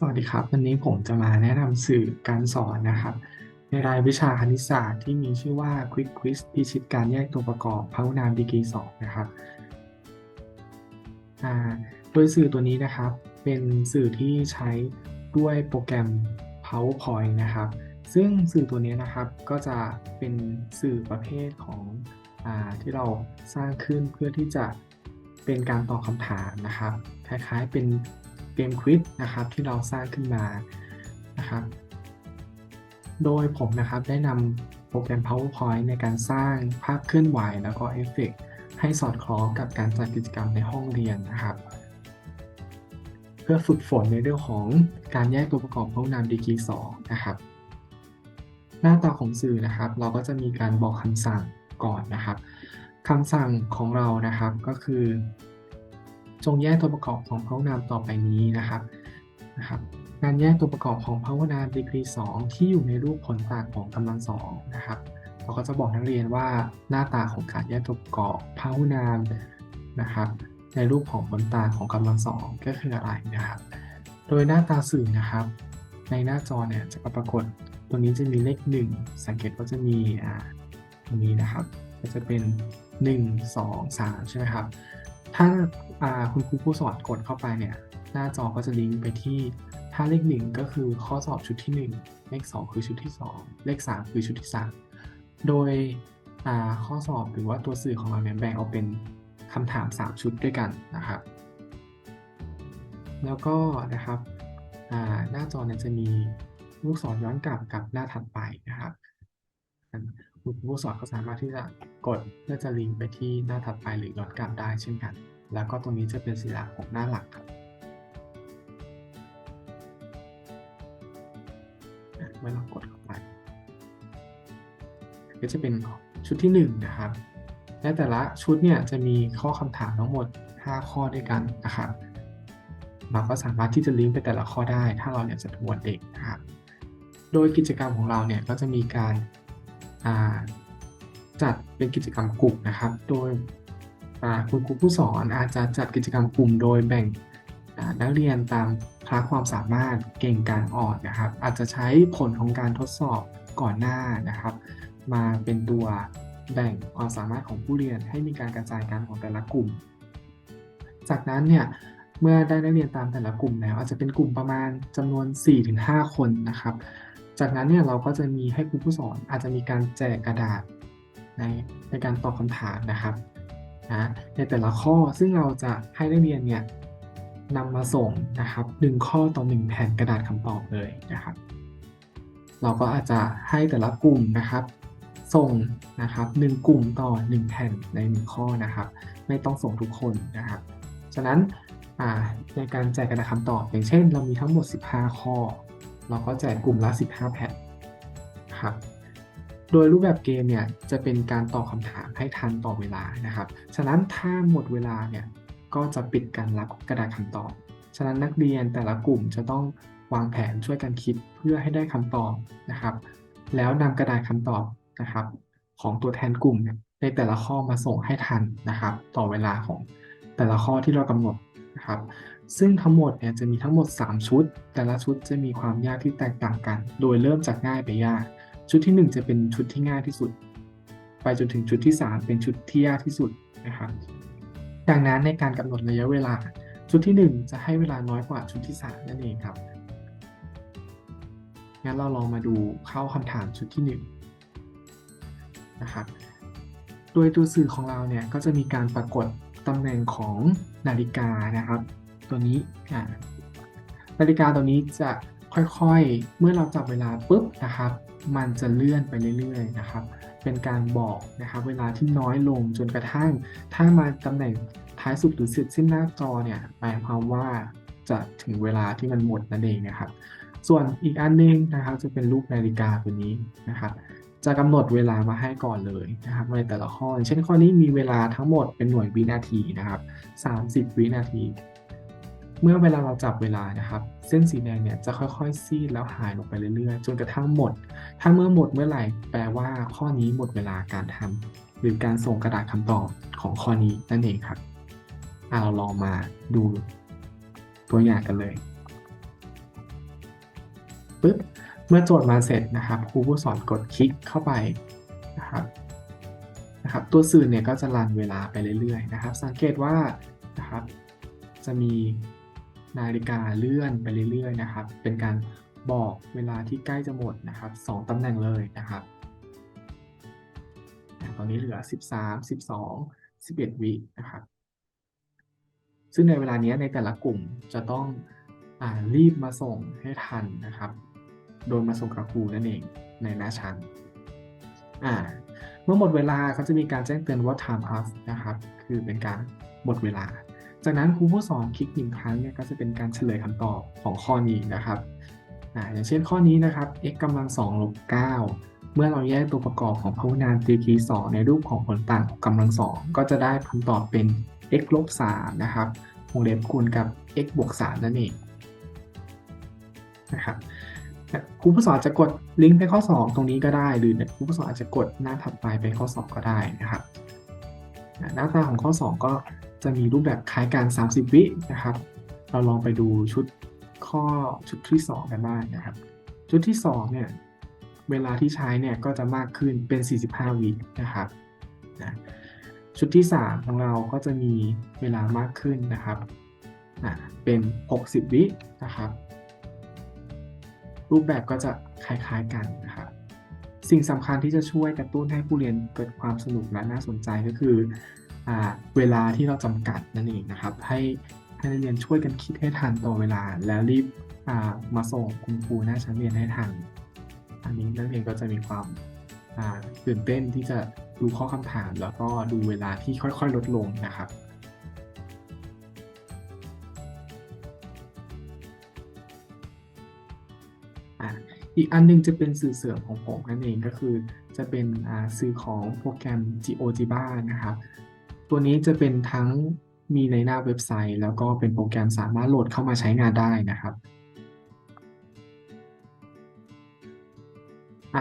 สวัสดีครับ วันนี้ผมจะมาแนะนำสื่อการสอนนะครับ ในรายวิชาคณิตศาสตร์ที่มีชื่อว่า Quick Quiz พิชิตการแยกตัวประกอบพหุนามดีกรี2นะครับโดยสื่อตัวนี้นะครับ เป็นสื่อที่ใช้ด้วยโปรแกรม PowerPoint นะครับ ซึ่งสื่อตัวนี้นะครับก็จะเป็นสื่อประเภทของอที่เราสร้างขึ้นเพื่อที่จะเป็นการตอบคำถามนะครับ คล้ายๆเป็น เกมควิซนะครับที่เราสร้างขึ้นมานะครับ โดยผมนะครับได้นำโปรแกรม PowerPoint ในการสร้างภาพเคลื่อนไหวแล้วก็เอฟเฟกต์ให้สอดคล้องกับการจัดกิจกรรมในห้องเรียนนะครับ เพื่อฝึกฝนในเรื่องของการแยกตัวประกอบพหุนามดีกรี2นะครับ หน้าตาของสื่อนะครับ เราก็จะมีการบอกคำสั่งก่อนนะครับคำสั่งของเรานะครับก็คือ จงแยกตัวประกอบของพหุนามต่อไปนี้นะครับนะครับการแยกตัวประกอบของพหุนามดีกรี 2 ที่อยู่ในรูปผลต่างของกำลังสองนะครับเราก็จะบอกนักเรียนว่าหน้าตาของการแยกตัวประกอบพหุนามนะครับในรูปของผลต่างของกำลังสองก็คืออะไรนะครับ โดยหน้าตาสื่อนะครับ ในหน้าจอเนี่ยจะปรากฏตรงนี้จะมีเลข 1 สังเกตว่าจะมีอ่าตรงนี้นะครับ ก็จะเป็น 1 2 3 ใช่ไหมครับ ถ้าคุณครูผู้สอนกดเข้าไปเนี่ย หน้าจอก็จะลิงก์ไปที่ถ้าเลข1ก็คือข้อสอบชุดที่ 1 เลข 2 คือชุดที่ 2 เลข 3 คือชุดที่ 3 โดยข้อสอบหรือว่าตัวสื่อของเราเนี่ยแบ่งออกเป็นคำถาม 3 ชุดด้วยกันนะครับ แล้วก็นะครับหน้าจอเนี่ยจะมีลูกศรย้อนกลับกับหน้าถัดไปนะครับ คุณผู้สอนก็สามารถที่จะกดเพื่อจะลิงก์ไปที่หน้าถัดไปหรือย้อนกลับได้เช่นกัน แล้วก็ตรงนี้จะเป็นสีหลักของหน้าหลักครับเมื่อเรากดเข้าไปก็จะเป็นชุดที่1นะครับและแต่ละชุดเนี่ยจะมีข้อคำถามทั้งหมด 5 ข้อด้วยกันนะครับเราก็สามารถที่จะลิงก์ไปแต่ละข้อได้ ถ้าเราอยากจะทวนเด็กนะครับ โดยกิจกรรมของเราเนี่ยก็จะมีการ จัดเป็นกิจกรรมกลุ่มนะครับ โดยคุณครูผู้สอนอาจจะจัดกิจกรรมกลุ่ม โดยแบ่งนักเรียนตามคลาสความสามารถเก่งการอ่อนนะครับ อาจจะใช้ผลของการทดสอบก่อนหน้านะครับ มาเป็นตัวแบ่งความสามารถของผู้เรียนให้มีการกระจายการของแต่ละกลุ่ม จากนั้นเนี่ยเมื่อได้นักเรียนตามแต่ละกลุ่มแล้วอาจจะเป็นกลุ่มประมาณจำนวน 4-5 คนนะครับ จากนั้นเนี่ยเราก็จะมีให้ครูผู้สอนอาจจะมีการแจกกระดาษในในการตอบคำถามนะครับนะในแต่ละข้อซึ่งเราจะให้นักเรียนเนี่ยนำมาส่งนะครับ1ข้อต่อ1แผ่นกระดาษคำตอบเลยนะครับ เราก็อาจจะให้แต่ละกลุ่มนะครับ ส่งนะครับ1กลุ่มต่อ1แผ่นใน1ข้อนะครับ ไม่ต้องส่งทุกคนนะครับ ฉะนั้นในการแจกกระดาษคำตอบ อย่างเช่น เรามีทั้งหมด 15 ข้อ เราก็แจกกลุ่มละ 15แผ่นครับโดยรูปแบบเกมเนี่ยจะเป็นการตอบคำถามให้ทันต่อเวลานะครับ ฉะนั้นถ้าหมดเวลาเนี่ยก็จะปิดการรับกระดาษคำตอบ ฉะนั้นนักเรียนแต่ละกลุ่มจะต้องวางแผนช่วยกันคิดเพื่อให้ได้คำตอบนะครับ แล้วนำกระดาษคำตอบนะครับ ของตัวแทนกลุ่มในแต่ละข้อมาส่งให้ทันนะครับ ต่อเวลาของแต่ละข้อที่เรากำหนดนะครับ ซึ่งทั้งหมดเนี่ยจะมีทั้งหมด 3 ชุด แต่ละชุดจะมีความยากที่แตกต่างกัน โดยเริ่มจากง่ายไปยาก ชุดที่ 1 จะเป็นชุดที่ง่ายที่สุด ไปจนถึงชุดที่ 3 เป็นชุดที่ยากที่สุดนะครับดังนั้นในการกำหนดระยะเวลา ชุดที่ 1 จะให้เวลาน้อยกว่าชุดที่ 3 นั่นเองครับงั้นเราลองมาดูเข้าคำถามชุดที่ 1 นะครับโดยตัวสื่อของเราเนี่ยก็จะมีการปรากฏตำแหน่งของนาฬิกานะครับ ตัวนี้นาฬิกาตัวนี้จะค่อยๆ เมื่อเราจับเวลาปุ๊บนะครับ มันจะเลื่อนไปเรื่อยๆนะครับ เป็นการบอกนะครับเวลาที่น้อยลงจนกระทั่ง ถ้ามาตำแหน่งท้ายสุดหรือสุดสิ้นหน้าจอเนี่ยหมายความว่าจะถึงเวลาที่มันหมดนั่นเองนะครับ ส่วนอีกอันนึงนะครับจะเป็นรูปนาฬิกาตัวนี้นะครับ จะกำหนดเวลามาให้ก่อนเลยนะครับในแต่ละข้อ เช่นข้อนี้มีเวลาทั้งหมดเป็นหน่วยวินาทีนะครับ 30 วินาที เมื่อเวลาเราจับเวลานะครับ เส้นสีแดงเนี่ยจะค่อยๆ ซีดแล้วหายลงไปเรื่อยๆ จนกระทั่งหมด ถ้าเมื่อหมดเมื่อไหร่แปลว่าข้อนี้หมดเวลาการทำหรือการส่งกระดาษคำตอบของข้อนี้นั่นเองครับเราลองมาดูตัวอย่างกันเลยปุ๊บเมื่อโจทย์มาเสร็จนะครับครูผู้สอนกดคลิกเข้าไปนะครับนะครับ ตัวสื่อเนี่ยก็จะรันเวลาไปเรื่อยๆนะครับ สังเกตว่านะครับจะมี นาฬิกาเลื่อนไปเรื่อยๆนะครับ เป็นการบอกเวลาที่ใกล้จะหมดนะครับสองตำแหน่งเลยนะครับ ตอนนี้เหลือ 13 12 11 วินะครับ ซึ่งในเวลานี้ในแต่ละกลุ่มจะต้องอรีบมาส่งให้ทันนะครับ โดยมาส่งกับครูนั่นเองในหน้าชั้นเมื่อหมดเวลาเขาจะมีการแจ้งเตือนว่า time up นะครับ คือเป็นการหมดเวลา จากนั้นครูผู้สอนคลิกหนึ่งครั้งเนี่ยก็จะเป็นการเฉลยคำตอบของข้อนี้นะครับออย่างเช่นข้อนี้นะครับ x กำลัง2ลบ9เมื่อเราแยกตัวประกอบของพหุนามตรีคี2ในรูปของผลต่างกำลังสองก็จะได้คำตอบเป็น x ลบ3นะครับวงเล็บคูณกับ x บวก3นั่นเองนะครับครูผู้สอนจะกดลิงก์ไปข้อ 2 ตรงนี้ก็ได้ หรือครูผู้สอนอาจจะกดหน้าถัดไปไปข้อ 2 ก็ได้นะครับ หน้าตาของข้อ 2 ก็ จะมีรูปแบบคล้ายกัน 30 วินะครับ เราลองไปดูชุดข้อชุดที่ 2 กันบ้างนะครับ ชุดที่2เนี่ยเวลาที่ใช้เนี่ยก็จะมากขึ้นเป็น 45 วินะครับนะชุดที่ 3 ของเราก็จะมีเวลามากขึ้นนะครับนะเป็น 60 วินะครับ รูปแบบก็จะคล้ายๆกันนะครับสิ่งสำคัญที่จะช่วยกระตุ้นให้ผู้เรียนเกิดความสนุกและน่าสนใจก็คือ เวลาที่เราจำกัดนั่นเองนะครับ ให้ให้นักเรียนช่วยกันคิดให้ทันต่อเวลา แล้วรีบมาส่งคุณครูหน้าชั้นเรียนให้ทัน อันนี้นักเรียนก็จะมีความตื่นเต้นที่จะดูข้อคำถามแล้วก็ดูเวลาที่ค่อยๆ ลดลงนะครับอีกอันนึงจะเป็นสื่อเสริมของผมนั่นเองก็คือจะเป็นสื่อของโปรแกรม GeoGebra นะครับ ตัวนี้จะเป็นทั้งมีในหน้าเว็บไซต์ แล้วก็เป็นโปรแกรมสามารถโหลดเข้ามาใช้งานได้นะครับ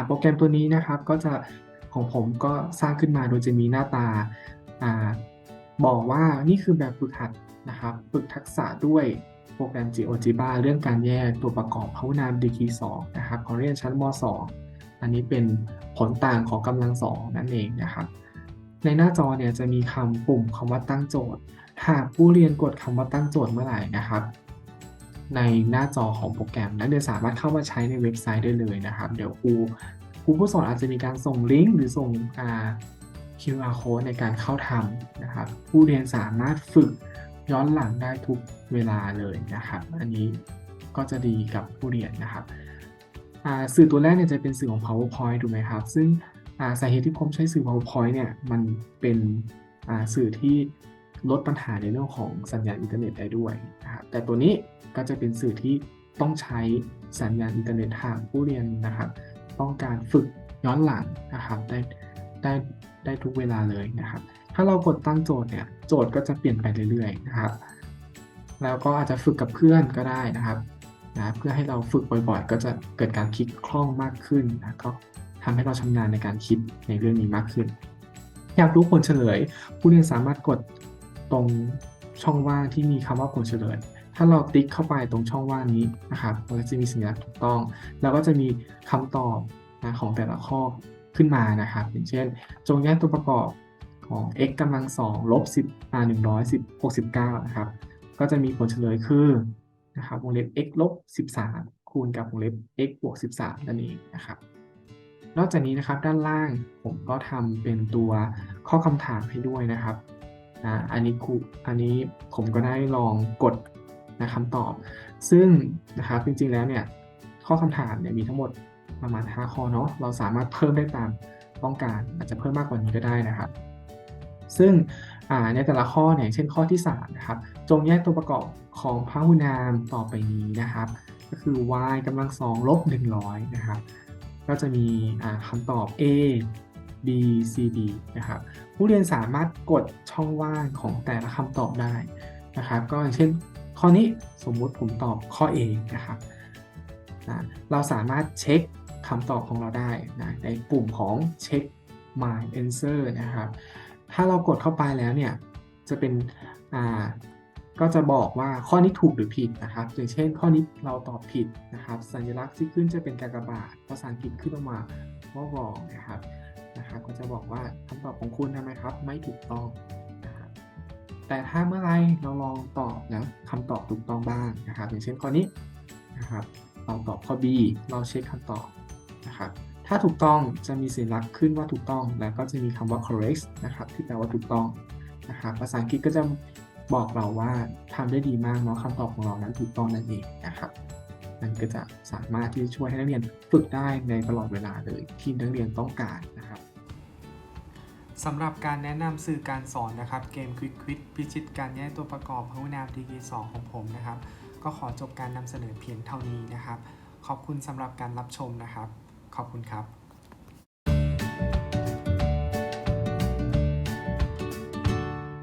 โปรแกรมตัวนี้นะครับก็จะของผมก็สร้างขึ้นมาโดยจะมีหน้าตาอบอกว่านี่คือแบบฝึกหัดนะครับฝึกทักษะด้วยโปรแกรม GeoGebra เรื่องการแยกตัวประกอบพหุนามดีกรี2นะครับของเรียนชั้นม .2 อันนี้เป็นผลต่างของกำลังสองนั่นเองนะครับ ในหน้าจอเนี่ยจะมีคำปุ่มคำว่าตั้งโจทย์ หากผู้เรียนกดคำว่าตั้งโจทย์เมื่อไหร่นะครับ ในหน้าจอของโปรแกรมนักเรียนสามารถเข้ามาใช้ในเว็บไซต์ได้เลยนะครับ เดี๋ยวครูครูผู้สอนอาจจะมีการส่งลิงก์หรือส่ง QR code ในการเข้าทำนะครับ ผู้เรียนสามารถฝึกย้อนหลังได้ทุกเวลาเลยนะครับ อันนี้ก็จะดีกับผู้เรียนนะครับสื่อตัวแรกเนี่ยจะเป็นสื่อของ PowerPoint ถูกไหมครับ ซึ่ง สาเหตุที่ผมใช้สื่อ PowerPoint เนี่ยมันเป็นสื่อที่ลดปัญหาในเรื่องของสัญญาณอินเทอร์เน็ตได้ด้วยนะครับแต่ตัวนี้ก็จะเป็นสื่อที่ต้องใช้สัญญาณอินเทอร์เน็ตทางผู้เรียนนะครับต้องการฝึกย้อนหลังนะครับได้ได้ได้ทุกเวลาเลยนะครับ ถ้าเรากดตั้งโจทย์เนี่ยโจทย์ก็จะเปลี่ยนไปเรื่อยๆนะครับแล้วก็อาจจะฝึกกับเพื่อนก็ได้นะครับนะเพื่อให้เราฝึกบ่อยๆ ก็จะเกิดการคิดคล่องมากขึ้นนะก็ ทำให้เราชำนาญในการคิดในเรื่องนี้มากขึ้น อยากรู้ผลเฉลย ผู้เรียนสามารถกดตรงช่องว่างที่มีคำว่าผลเฉลย ถ้าเราติ๊กเข้าไปตรงช่องว่างนี้นะครับมันก็จะมีสัญลักษณ์ถูกต้อง แล้วก็จะมีคำตอบนะของแต่ละข้อขึ้นมานะครับ อย่างเช่น จงแยกตัวประกอบของ x กำลังสองลบ10อ่า169 นะครับ ก็จะมีผลเฉลยคือนะครับวงเล็บ x ลบ13 คูณกับวงเล็บ x บวก13 นั่นเองนะครับ นอกจากนี้นะครับด้านล่างผมก็ทำเป็นตัวข้อคำถามให้ด้วยนะครับอันนี้ครูอันนี้ผมก็ได้ลองกดนะคำตอบ ซึ่งนะครับจริงๆแล้วเนี่ยข้อคำถามเนี่ยมีทั้งหมดประมาณ 5 ข้อเนาะเราสามารถเพิ่มได้ตามต้องการอาจจะเพิ่มมากกว่านี้ก็ได้นะครับ ซึ่งในแต่ละข้อเนี่ยเช่นข้อที่3นะครับจงแยกตัวประกอบของพหุนามต่อไปนี้นะครับ ก็คือ y กำลังสองลบ100 นะครับ ก็จะมีคำตอบ a b c d นะครับ ผู้เรียนสามารถกดช่องว่างของแต่ละคำตอบได้นะครับ ก็อย่างเช่นข้อนี้สมมุติผมตอบข้อ A นะครับนะเราสามารถเช็คคำตอบของเราได้นะในปุ่มของ check my answer นะครับ ถ้าเรากดเข้าไปแล้วเนี่ย จะเป็น ก็จะบอกว่าข้อนี้ถูกหรือผิดนะครับ อย่างเช่น ข้อนี้เราตอบผิดนะครับ สัญลักษณ์ที่ขึ้นจะเป็นกากบาทภาษาอังกฤษขึ้นออกมาว่า wrong นะครับนะครับ ก็จะบอกว่าคำตอบของคุณทำไมครับ ไม่ถูกต้องนะครับแต่ถ้าเมื่อไรเราลองตอบแล้วคำตอบถูกต้องบ้างนะครับ อย่างเช่นข้อนี้นะครับเราตอบข้อ B เราเช็คคำตอบนะครับถ้าถูกต้องจะมีสัญลักษณ์ขึ้นว่าถูกต้อง แล้วก็จะมีคำว่า correct นะครับที่แปลว่าถูกต้องนะครับภาษาอังกฤษก็จะ บอกเราว่าทำได้ดีมากเนาะคำตอบของเรานั้นถูกต้องนั่นเองนะครับนั่นก็จะสามารถที่จะช่วยให้นักเรียนฝึกได้ในตลอดเวลาเลยที่นักเรียนต้องการนะครับสำหรับการแนะนำสื่อการสอนนะครับ เกมควิดควิดพิชิตการแยกตัวประกอบพัฒนามดีกรี2ของผมนะครับ ก็ขอจบการนำเสนอเพียงเท่านี้นะครับ ขอบคุณสำหรับการรับชมนะครับ ขอบคุณครับ